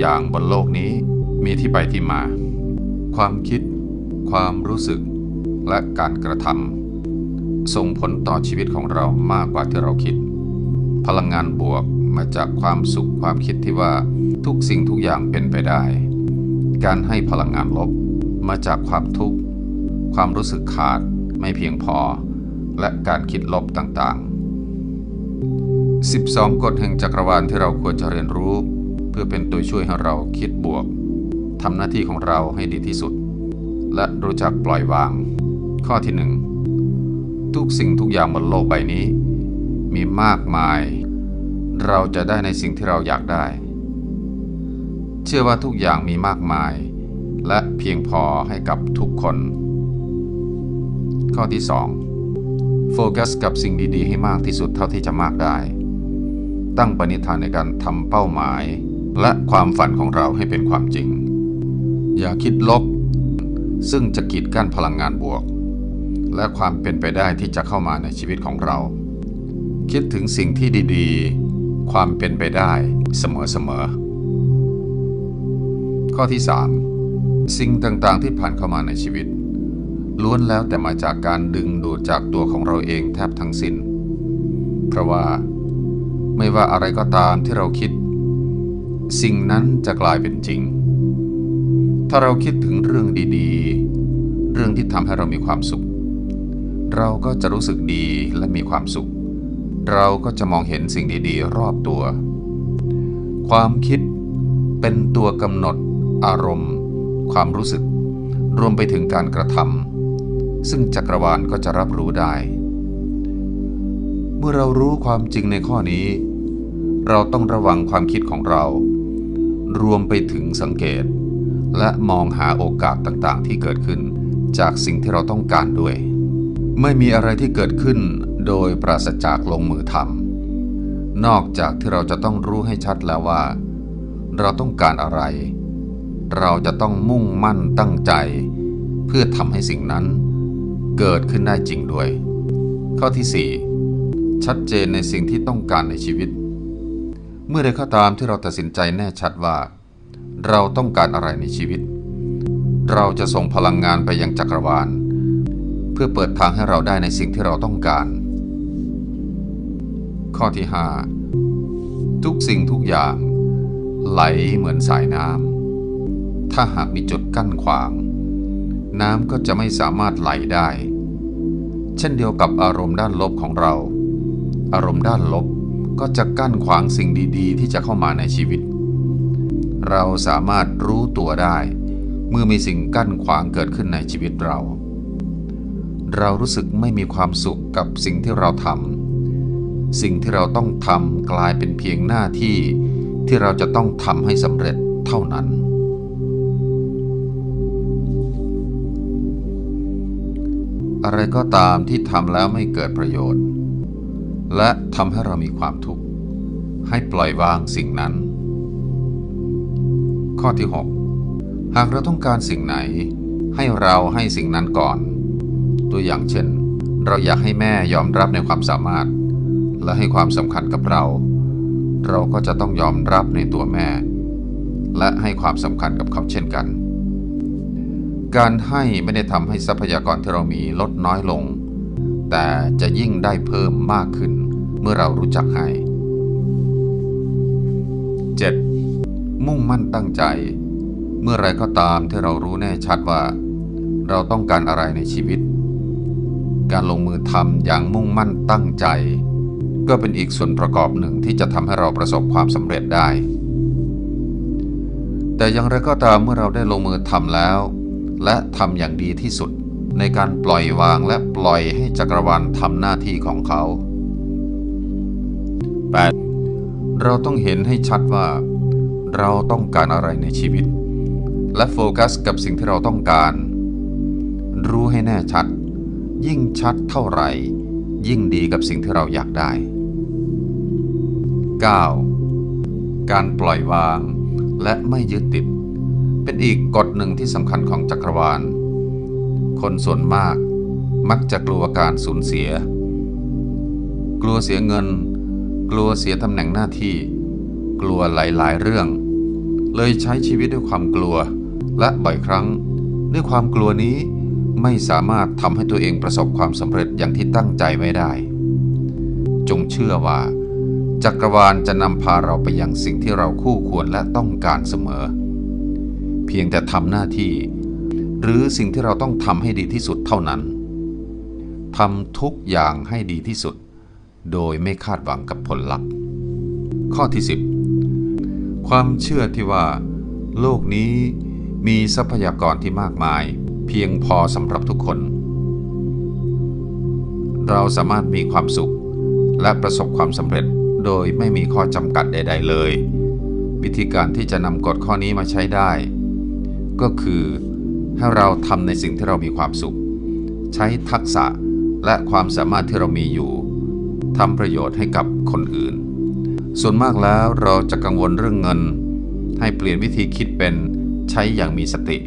อย่างบนโลกนี้มีที่ไปที่มา ความคิด ความรู้สึก และการกระทำส่งผลต่อชีวิตของเรามากกว่าที่เราคิด พลังงานบวกมาจากความสุขความคิดที่ว่าทุกสิ่งทุกอย่างเป็นไปได้ การให้พลังงานลบมาจากความทุกข์ ความรู้สึกขาดไม่เพียงพอ และการคิดลบต่างๆ 12 กฎแห่งจักรวาลที่เราควรจะเรียนรู้ เพื่อเป็นตัวช่วยให้เราคิดบวกทำหน้าที่ของเราให้ดีที่สุด และรู้จักปล่อยวาง ข้อที่หนึ่งทุกสิ่งทุกอย่างบนโลกใบนี้ มีมากมาย เราจะได้ในสิ่งที่เราอยากได้ เชื่อว่าทุกอย่างมีมากมาย และเพียงพอให้กับทุกคน ข้อที่ 2 โฟกัสกับสิ่งดีๆ ให้มากที่สุดเท่าที่จะมากได้ ตั้งปณิธานในการทำเป้าหมาย และความฝันของเราให้เป็นความจริง อย่าคิดลบ ซึ่งจะกีดกั้นพลังงานบวก และความเป็นไปได้ที่จะเข้ามาในชีวิตของเรา คิดถึงสิ่งที่ดีๆ ความเป็นไปได้เสมอๆ ข้อที่ 3 สิ่งต่างๆที่ผ่านเข้ามาในชีวิต ล้วนแล้วแต่มาจากการดึงดูดจากตัวของเราเองแทบทั้งสิน้น เพราะว่าไม่ว่าอะไรก็ตามที่เราคิด สิ่งนั้นจะกลายเป็นจริง ถ้าเราคิดถึงเรื่องดีๆ เรื่องที่ทำให้เรามีความสุข เราก็จะรู้สึกดีและมีความสุข เราก็จะมองเห็นสิ่งดีๆ รอบตัว ความคิดเป็นตัวกำหนดอารมณ์ ความรู้สึก รวมไปถึงการกระทำซึ่งจักรวาลก็จะรับรู้ได้ เมื่อเรารู้ความจริงในข้อนี้ เราต้องระวังความคิดของเรา รวมไปถึงสังเกต และมองหาโอกาสต่างๆ ที่เกิดขึ้น จากสิ่งที่เราต้องการด้วย ไม่มีอะไรที่เกิดขึ้นโดยปราศจากลงมือทำนอกจากที่เราจะต้องรู้ให้ชัดแล้วว่า เราต้องการอะไร เราจะต้องมุ่งมั่นตั้งใจ เพื่อทำให้สิ่งนั้น เกิดขึ้นได้จริงด้วย ข้อที่ 4 ชัดเจนในสิ่งที่ต้องการในชีวิต เมื่อใดก็ตามที่เราตัดสินใจแน่ชัดว่า เราต้องการอะไรในชีวิต เราจะส่งพลังงานไปยังจักรวาล เพื่อเปิดทางให้เราได้ในสิ่งที่เราต้องการ ข้อที่ 5 ทุกสิ่งทุกอย่างไหลเหมือนสายน้ำ ถ้าหากมีจุดกั้นขวาง น้ำก็จะไม่สามารถไหลได้ เช่นเดียวกับอารมณ์ด้านลบของเรา อารมณ์ด้านลบ ก็จะกั้นขวางสิ่งดีๆ ที่จะเข้ามาในชีวิต เราสามารถรู้ตัวได้ เมื่อมีสิ่งกั้นขวางเกิดขึ้นในชีวิตเรา เรารู้สึกไม่มีความสุขกับสิ่งที่เราทำสิ่งที่เราต้องทำกลายเป็นเพียงหน้าที่ที่เราจะต้องทำให้สำเร็จเท่านั้น อะไรก็ตามที่ทำแล้วไม่เกิดประโยชน์ และทำให้เรามีความทุกข์ ให้ปล่อยวางสิ่งนั้น ข้อที่ 6 หากเราต้องการสิ่งไหน ให้เราให้สิ่งนั้นก่อน ตัวอย่างเช่น เราอยากให้แม่ยอมรับในความสามารถ และให้ความสำคัญกับเรา เราก็จะต้องยอมรับในตัวแม่ และให้ความสำคัญกับเขาเช่นกัน การให้ไม่ได้ทำให้ทรัพยากรที่เรามีลดน้อยลงแต่จะยิ่งได้เพิ่มมากขึ้น เมื่อเรารู้จักให้ 7. มุ่งมั่นตั้งใจ เมื่อไรก็ตามที่เรารู้แน่ชัดว่า เราต้องการอะไรในชีวิต การลงมือทำอย่างมุ่งมั่นตั้งใจ ก็เป็นอีกส่วนประกอบหนึ่งที่จะทำให้เราประสบความสำเร็จได้ แต่อย่างไรก็ตามเมื่อเราได้ลงมือทำแล้ว และทำอย่างดีที่สุดในการปล่อยวางและปล่อยให้จักรวาลทำหน้าที่ของเขา 8. เราต้องเห็นให้ชัดว่า เราต้องการอะไรในชีวิต และโฟกัสกับสิ่งที่เราต้องการ รู้ให้แน่ชัด ยิ่งชัดเท่าไหร่ ยิ่งดีกับสิ่งที่เราอยากได้ 9. การปล่อยวางและไม่ยึดติด เป็นอีกกฎหนึ่งที่สำคัญของจักรวาล คนส่วนมากมักจะกลัวการสูญเสีย กลัวเสียเงิน กลัวเสียตำแหน่งหน้าที่ กลัวหลายๆ เรื่อง เลยใช้ชีวิตด้วยความกลัว และบ่อยครั้ง ด้วยความกลัวนี้ไม่สามารถทำให้ตัวเองประสบความสำเร็จอย่างที่ตั้งใจไว้ได้ จงเชื่อว่า จักรวาลจะนำพาเราไปยังสิ่งที่เราคู่ควรและต้องการเสมอ เพียงแต่ทำหน้าที่ หรือสิ่งที่เราต้องทำให้ดีที่สุดเท่านั้นทำทุกอย่างให้ดีที่สุด โดยไม่คาดหวังกับผลลัพธ์ ข้อที่ 10 ความเชื่อที่ว่า โลกนี้มีทรัพยากรที่มากมาย เพียงพอสำหรับทุกคน เราสามารถมีความสุข และประสบความสำเร็จโดยไม่มีข้อจำกัดใด ๆ เลย วิธีการที่จะนำกฎข้อนี้มาใช้ได้ ก็คือให้เราทำในสิ่งที่เรามีความสุข ใช้ทักษะและความสามารถที่เรามีอยู่ ทำประโยชน์ให้กับคนอื่น ส่วนมากแล้วเราจะกังวลเรื่องเงิน ให้เปลี่ยนวิธีคิดเป็นใช้อย่างมีสติ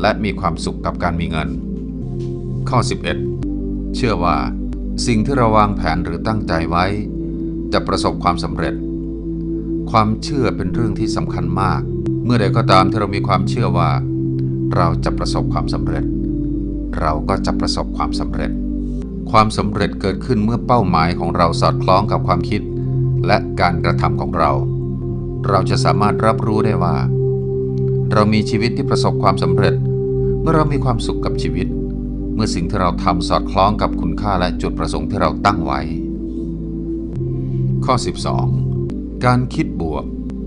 และมีความสุขกับการมีเงิน ข้อ 11 เชื่อว่า สิ่งที่เราวางแผนหรือตั้งใจไว้ จะประสบความสำเร็จ ความเชื่อเป็นเรื่องที่สำคัญมาก เมื่อใดก็ตามที่เรามีความเชื่อว่า เราจะประสบความสำเร็จ เราก็จะประสบความสำเร็จ ความสำเร็จเกิดขึ้นเมื่อเป้าหมายของเราสอดคล้องกับความคิด และการกระทำของเรา เราจะสามารถรับรู้ได้ว่า เรามีชีวิตที่ประสบความสำเร็จ เมื่อเรามีความสุขกับชีวิต เมื่อสิ่งที่เราทำสอดคล้องกับคุณค่าและจุดประสงค์ที่เราตั้งไว้ ข้อ 12 การคิดบวก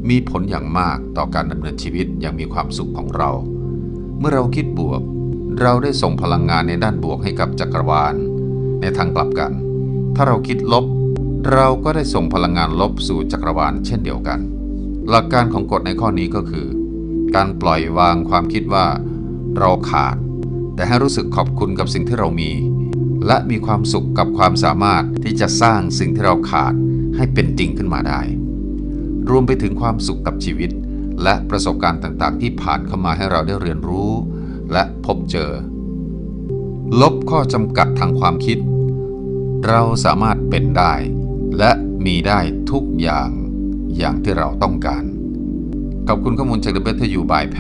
มีผลอย่างมากต่อการดำเนินชีวิตอย่างมีความสุขของเรา เมื่อเราคิดบวก เราได้ส่งพลังงานในด้านบวกให้กับจักรวาล ในทางกลับกัน ถ้าเราคิดลบ เราก็ได้ส่งพลังงานลบสู่จักรวาลเช่นเดียวกัน หลักการของกฎในข้อนี้ก็คือ การปล่อยวางความคิดว่า เราขาด แต่ให้รู้สึกขอบคุณกับสิ่งที่เรามี และมีความสุขกับความสามารถที่จะสร้างสิ่งที่เราขาดให้เป็นจริงขึ้นมาได้ รวมไปถึงความสุขกับชีวิต และประสบการณ์ต่างๆ ที่ผ่านเข้ามาให้เราได้เรียนรู้ และพบเจอ ลบข้อจำกัดทางความคิด เราสามารถเป็นได้ และมีได้ทุกอย่างอย่างที่เราต้องการ ขอบคุณข้อมูลจาก The Better You by แพ